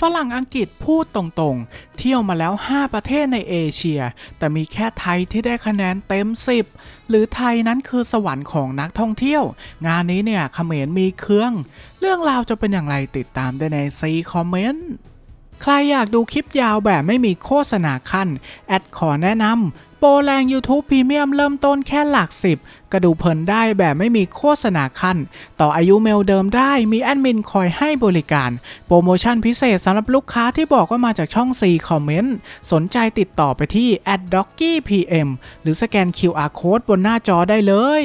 ฝรั่งอังกฤษพูดตรงๆ เที่ยวมาแล้ว 5 ประเทศในเอเชีย แต่มีแค่ไทยที่ได้คะแนนเต็ม 10 หรือไทยนั้นคือสวรรค์ของนักท่องเที่ยว งานนี้เนี่ยเขมรมีเครื่อง เรื่องราวจะเป็นอย่างไรติดตามได้ในซีคอมเมนต์ ใครอยากดูคลิปยาวแบบไม่มีโฆษณาขั้น แอดขอแนะนำโปรแรง YouTube Premium เริ่มต้นแค่หลักสิบก็ดูเพลินได้แบบไม่มีโฆษณาขั้น ต่ออายุเมลเดิมได้มีแอดมินคอยให้บริการ โปรโมชั่นพิเศษสำหรับลูกค้าที่บอกว่ามาจากช่อง C Comment สนใจติดต่อไปที่ d o c k y PM หรือสแกน QR Code บนหน้าจอได้เลย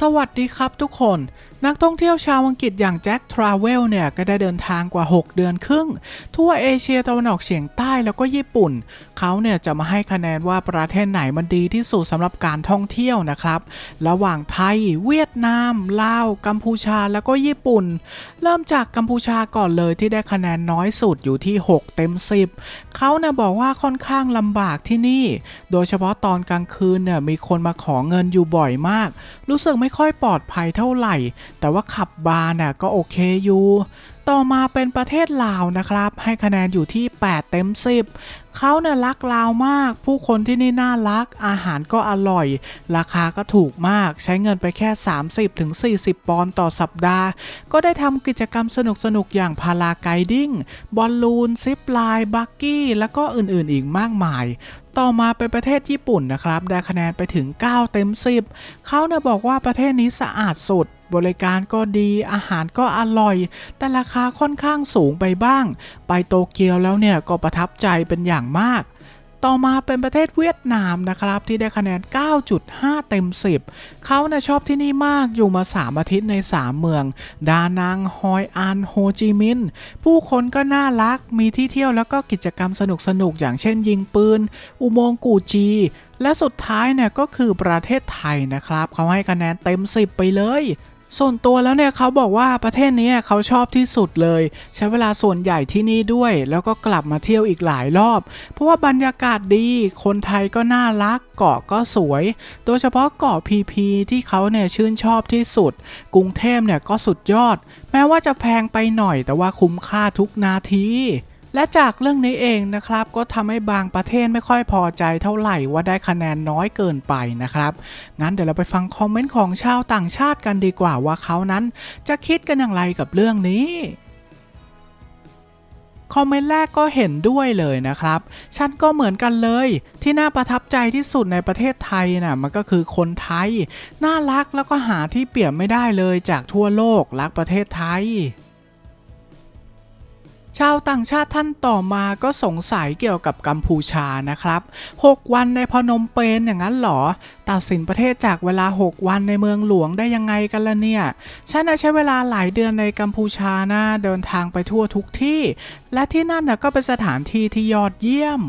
สวัสดีครับทุกคน นักท่องเที่ยวชาวอังกฤษอย่างแจ็คทราเวลเนี่ยก็ได้เดินทางกว่า 6 เดือนครึ่ง ทั่วเอเชียตะวันออกเฉียงใต้แล้วก็ญี่ปุ่น เขาเนี่ยจะมาให้คะแนนว่าประเทศไหนมันดีที่สุดสำหรับการท่องเที่ยวนะครับ ระหว่างไทย เวียดนามลาว กัมพูชาแล้วก็ญี่ปุ่น เริ่มจากกัมพูชาก่อนเลยที่ได้คะแนนน้อยสุดอยู่ที่ 6 เต็ม 10 เขาเนี่ยบอกว่าค่อนข้างลำบากที่นี่ โดยเฉพาะตอนกลางคืนเนี่ยมีคนมาขอเงินอยู่บ่อยมาก รู้สึกไม่ค่อยปลอดภัยเท่าไหร่แต่ว่าขับบาร์น่ะก็โอเคอยู่ต่อมาเป็นประเทศลาวนะครับ ให้คะแนนอยู่ที่ 8 เต็ม 10 เขาเนี่ยรักลาวมาก ผู้คนที่นี่น่ารัก อาหารก็อร่อย ราคาก็ถูกมาก ใช้เงินไปแค่ 30-40 ปอนด์ต่อสัปดาห์ ก็ได้ทำกิจกรรมสนุกๆ อย่างพาราไกดิ้ง บอลลูน ซิปไลน์บักกี้ แล้วก็อื่นๆ อีกมากมายต่อมาเป็นประเทศญี่ปุ่นนะครับ ได้คะแนนไปถึง 9 เต็ม 10 เขาเนี่ยบอกว่าประเทศนี้สะอาดสุด บริการก็ดีอาหารก็อร่อย แต่ราคาค่อนข้างสูงไปบ้าง ไปโตเกียวแล้วเนี่ยก็ประทับใจเป็นอย่างมาก ต่อมาเป็นประเทศเวียดนามนะครับ ที่ได้คะแนน 9.5 เต็ม 10 เขาเนี่ยชอบที่นี่มากอยู่มา 3 อาทิตย์ใน 3 เมือง ดานัง ฮอยอัน โฮจิมินห์ผู้คนก็น่ารักมีที่เที่ยวแล้วก็กิจกรรมสนุกๆอย่างเช่นยิงปืน อุโมงค์กูจีและสุดท้ายเนี่ยก็คือประเทศไทยนะครับ เขาให้คะแนนเต็ม 10 ไปเลย ส่วนตัวแล้วเนี่ยเขาบอกว่าประเทศนี้เขาชอบที่สุดเลย ใช้เวลาส่วนใหญ่ที่นี่ด้วย แล้วก็กลับมาเที่ยวอีกหลายรอบ เพราะว่าบรรยากาศดีคนไทยก็น่ารักเกาะก็สวย โดยเฉพาะเกาะพีพีที่เขาเนี่ยชื่นชอบที่สุด กรุงเทพเนี่ยก็สุดยอด แม้ว่าจะแพงไปหน่อยแต่ว่าคุ้มค่าทุกนาที และจากเรื่องนี้เองนะครับก็ทำให้บางประเทศไม่ค่อยพอใจเท่าไหร่ว่าได้คะแนนน้อยเกินไปนะครับ งั้นเดี๋ยวเราไปฟังคอมเมนต์ของชาวต่างชาติกันดีกว่าว่าเขานั้นจะคิดกันอย่างไรกับเรื่องนี้คอมเมนต์แรกก็เห็นด้วยเลยนะครับ ฉันก็เหมือนกันเลย ที่น่าประทับใจที่สุดในประเทศไทยน่ะมันก็คือคนไทย น่ารักแล้วก็หาที่เปรียบไม่ได้เลยจากทั่วโลกรักประเทศไทย ชาวต่างชาติท่านต่อมาก็สงสัยเกี่ยวกับกัมพูชานะครับ 6 วันในพนมเปญอย่างนั้นหรอ ตัดสินประเทศจากเวลา 6 วันในเมืองหลวงได้ยังไงกันล่ะเนี่ย ฉันใช้เวลาหลายเดือนในกัมพูชานะเดินทางไปทั่วทุกที่ และที่นั่นนะก็เป็นสถานที่ที่ยอดเยี่ยม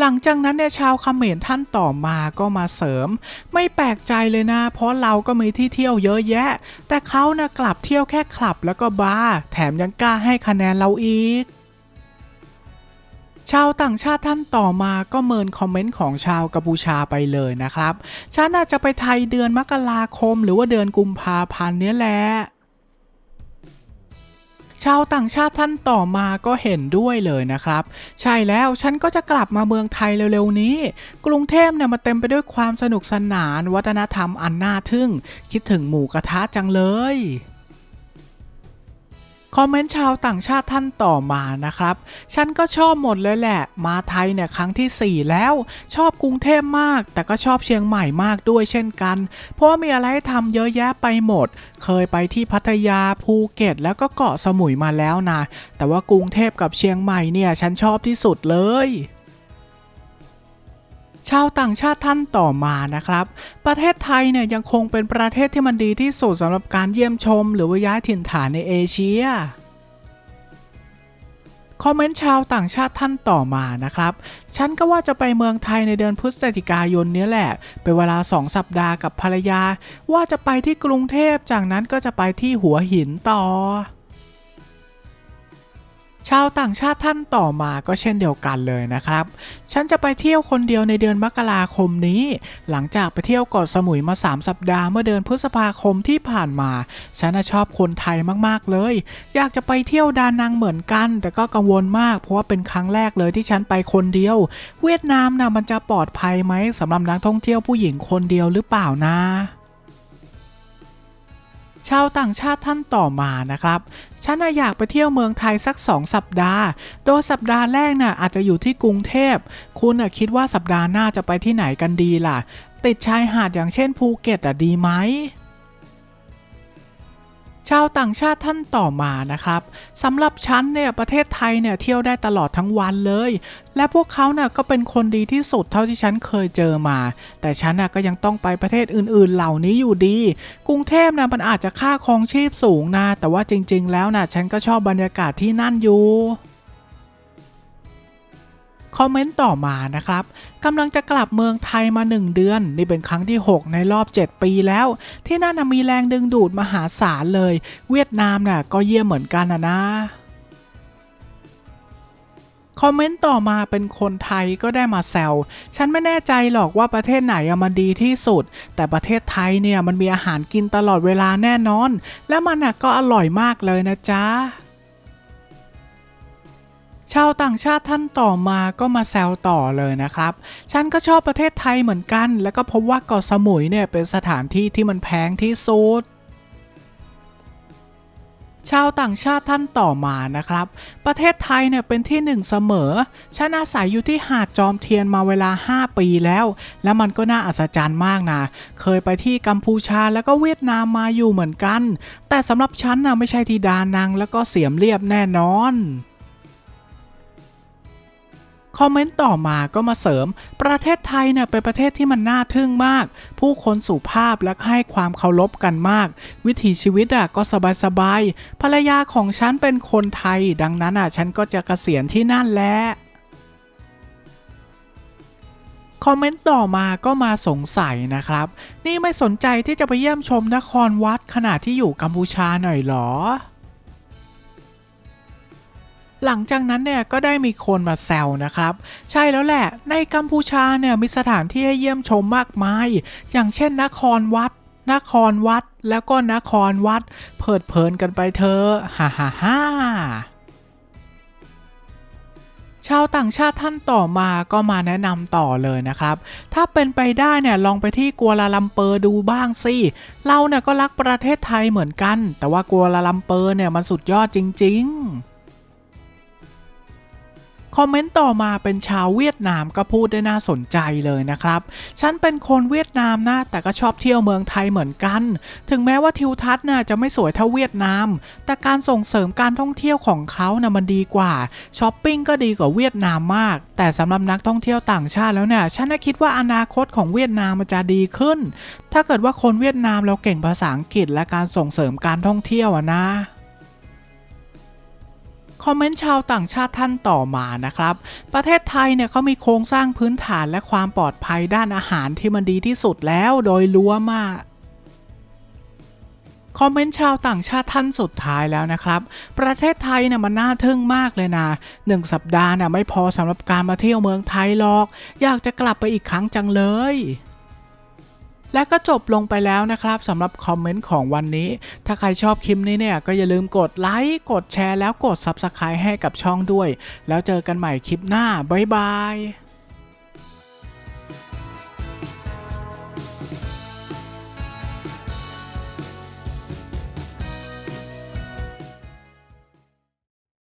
หลังจากนั้นเนี่ยชาวเขมรท่านต่อมาก็มาเสริม ไม่แปลกใจเลยนะ เพราะเราก็มีที่เที่ยวเยอะแยะ แต่เขานะกลับเที่ยวแค่คลับแล้วก็บาร์แถมยังกล้าให้คะแนนเราอีกชาวต่างชาติท่านต่อมาก็เมินคอมเมนต์ของชาวกัมพูชาไปเลยนะครับ ฉันน่าจะไปไทยเดือนมกราคม หรือว่าเดือนกุมภาพันธ์เนี้ยแหละ ชาวต่างชาติท่านต่อมาก็เห็นด้วยเลยนะครับ ใช่แล้วฉันก็จะกลับมาเมืองไทยเร็วๆนี้ กรุงเทพเนี่ยมาเต็มไปด้วยความสนุกสนาน วัฒนธรรมอันน่าทึ่ง คิดถึงหมูกระทะจังเลย คอมเมนต์ชาวต่างชาติท่านต่อมานะครับ ฉันก็ชอบหมดเลยแหละ มาไทยเนี่ยครั้งที่ 4 แล้ว ชอบกรุงเทพมาก แต่ก็ชอบเชียงใหม่มากด้วยเช่นกัน เพราะว่ามีอะไรให้ทำเยอะแยะไปหมด เคยไปที่พัทยาภูเก็ต แล้วก็เกาะสมุยมาแล้วนะ แต่ว่ากรุงเทพกับเชียงใหม่เนี่ยฉันชอบที่สุดเลย ชาวต่างชาติท่านต่อมานะครับ ประเทศไทยเนี่ยยังคงเป็นประเทศที่มันดีที่สุดสำหรับการเยี่ยมชม หรือว่าย้ายถิ่นฐานในเอเชียคอมเมนต์ชาวต่างชาติท่านต่อมานะครับ ฉันก็ว่าจะไปเมืองไทยในเดือนพฤศจิกายนนี้แหละ เป็นเวลา 2 สัปดาห์กับภรรยา ว่าจะไปที่กรุงเทพ จากนั้นก็จะไปที่หัวหินต่อ ชาวต่างชาติท่านต่อมาก็เช่นเดียวกันเลยนะครับ ฉันจะไปเที่ยวคนเดียวในเดือนมกราคมนี้ หลังจากไปเที่ยวเกาะสมุยมา 3 สัปดาห์เมื่อเดือนพฤษภาคมที่ผ่านมา ฉันชอบคนไทยมากๆเลย อยากจะไปเที่ยวดานังเหมือนกัน แต่ก็กังวลมาก เพราะว่าเป็นครั้งแรกเลยที่ฉันไปคนเดียว เวียดนามนะมันจะปลอดภัยไหมสำหรับนักท่องเที่ยวผู้หญิงคนเดียวหรือเปล่านะ ชาวต่างชาติท่านต่อมานะครับ ฉันอยากไปเที่ยวเมืองไทยสัก 2 สัปดาห์ โดยสัปดาห์แรกน่ะอาจจะอยู่ที่กรุงเทพ คุณน่ะคิดว่าสัปดาห์หน้าจะไปที่ไหนกันดีล่ะ ติดชายหาดอย่างเช่นภูเก็ตอะดีไหม ชาวต่างชาติท่านต่อมานะครับสำหรับฉันเนี่ยประเทศไทยเนี่ยเที่ยวได้ตลอดทั้งวันเลย และพวกเขาเน่ยก็เป็นคนดีที่สุดเท่าที่ฉันเคยเจอมา แต่ฉันน่ะก็ยังต้องไปประเทศอื่นๆ เหล่านี้อยู่ดี กรุงเทพนะมันอาจจะค่าครองชีพสูงนะแต่ว่าจริง ๆ แล้วนะฉันก็ชอบบรรยากาศที่นั่นอยู่ คอมเมนต์ต่อมานะครับกำลังจะกลับเมืองไทยมา 1 เดือน นี่เป็นครั้งที่ 6 ในรอบ 7 ปีแล้ว ที่นั่นนมีแรงดึงดูดมหาศาลเลย เวียดนามน่ะก็เยี่ยมเหมือนกันนะนะคอมเมนต์ต่อมาเป็นคนไทยก็ได้มาแซว ฉันไม่แน่ใจหรอกว่าประเทศไหนอะมันดีที่สุด แต่ประเทศไทยเนี่ยมันมีอาหารกินตลอดเวลาแน่นอน และมันอะก็อร่อยมากเลยนะจ๊ะ ชาวต่างชาติท่านต่อมาก็มาแซวต่อเลยนะครับ ฉันก็ชอบประเทศไทยเหมือนกัน แล้วก็พบว่าเกาะสมุยเนี่ยเป็นสถานที่ที่มันแพงที่สุดชาวต่างชาติท่านต่อมานะครับ ประเทศไทยเนี่ยเป็นที่หนึ่งเสมอ ฉันอาศัยอยู่ที่หาดจอมเทียนมาเวลา 5 ปีแล้ว และมันก็น่าอัศจรรย์มากนะ เคยไปที่กัมพูชาแล้วก็เวียดนามมาอยู่เหมือนกัน แต่สำหรับฉันนะไม่ใช่ที่ดานังแล้วก็เสียมเรียบแน่นอน คอมเมนต์ต่อมาก็มาเสริม ประเทศไทยเนี่ยเป็นประเทศที่มันน่าทึ่งมาก ผู้คนสุภาพและให้ความเคารพกันมาก วิถีชีวิตอะก็สบายๆภรรยาของฉันเป็นคนไทย ดังนั้นอะฉันก็จะเกษียณที่นั่นแหละคอมเมนต์ต่อมาก็มาสงสัยนะครับ นี่ไม่สนใจที่จะไปเยี่ยมชมนครวัดขณะที่อยู่กัมพูชาหน่อยหรอ หลังจากนั้นเนี่ยก็ได้มีคนมาแซวนะครับ ใช่แล้วแหละในกัมพูชาเนี่ยมีสถานที่ให้เยี่ยมชมมากมาย อย่างเช่นนครวัดนครวัดแล้วก็นครวัด เพิดเพลินกันไปเถอะฮ่าฮ่าฮ่าชาวต่างชาติท่านต่อมาก็มาแนะนำต่อเลยนะครับ ถ้าเป็นไปได้เนี่ยลองไปที่กัวลาลัมเปอร์ดูบ้างสิ เราเนี่ยก็รักประเทศไทยเหมือนกัน แต่ว่ากัวลาลัมเปอร์เนี่ยมันสุดยอดจริง ๆ คอมเมนต์ต่อมาเป็นชาวเวียดนามก็พูดได้น่าสนใจเลยนะครับ ฉันเป็นคนเวียดนามนะ แต่ก็ชอบเที่ยวเมืองไทยเหมือนกัน ถึงแม้ว่าทิวทัศน์น่ะจะไม่สวยเท่าเวียดนาม แต่การส่งเสริมการท่องเที่ยวของเขานะ่ะมันดีกว่า ช้อปปิ้งก็ดีกว่าเวียดนามมาก แต่สำหรับนักท่องเที่ยวต่างชาติแล้วเนี่ย ฉันน่ะคิดว่าอนาคตของเวียดนามมันจะดีขึ้น ถ้าเกิดว่าคนเวียดนามเราเก่งภาษาอังกฤษและการส่งเสริมการท่องเที่ยวนะ คอมเมนต์ชาวต่างชาติท่านต่อมานะครับ ประเทศไทยเนี่ยเขามีโครงสร้างพื้นฐานและความปลอดภัยด้านอาหารที่มันดีที่สุดแล้วโดยรวมอะคอมเมนต์ชาวต่างชาติท่านสุดท้ายแล้วนะครับ ประเทศไทยเนี่ยมันน่าทึ่งมากเลยนะหนึ่งสัปดาห์น่ะไม่พอสำหรับการมาเที่ยวเมืองไทยหรอก อยากจะกลับไปอีกครั้งจังเลย และก็จบลงไปแล้วนะครับสำหรับคอมเมนต์ของวันนี้ ถ้าใครชอบคลิปนี้เนี่ยก็อย่าลืมกดไลค์ กดแชร์แล้วกด Subscribe ให้กับช่องด้วย แล้วเจอกันใหม่คลิปหน้า บ๊ายบาย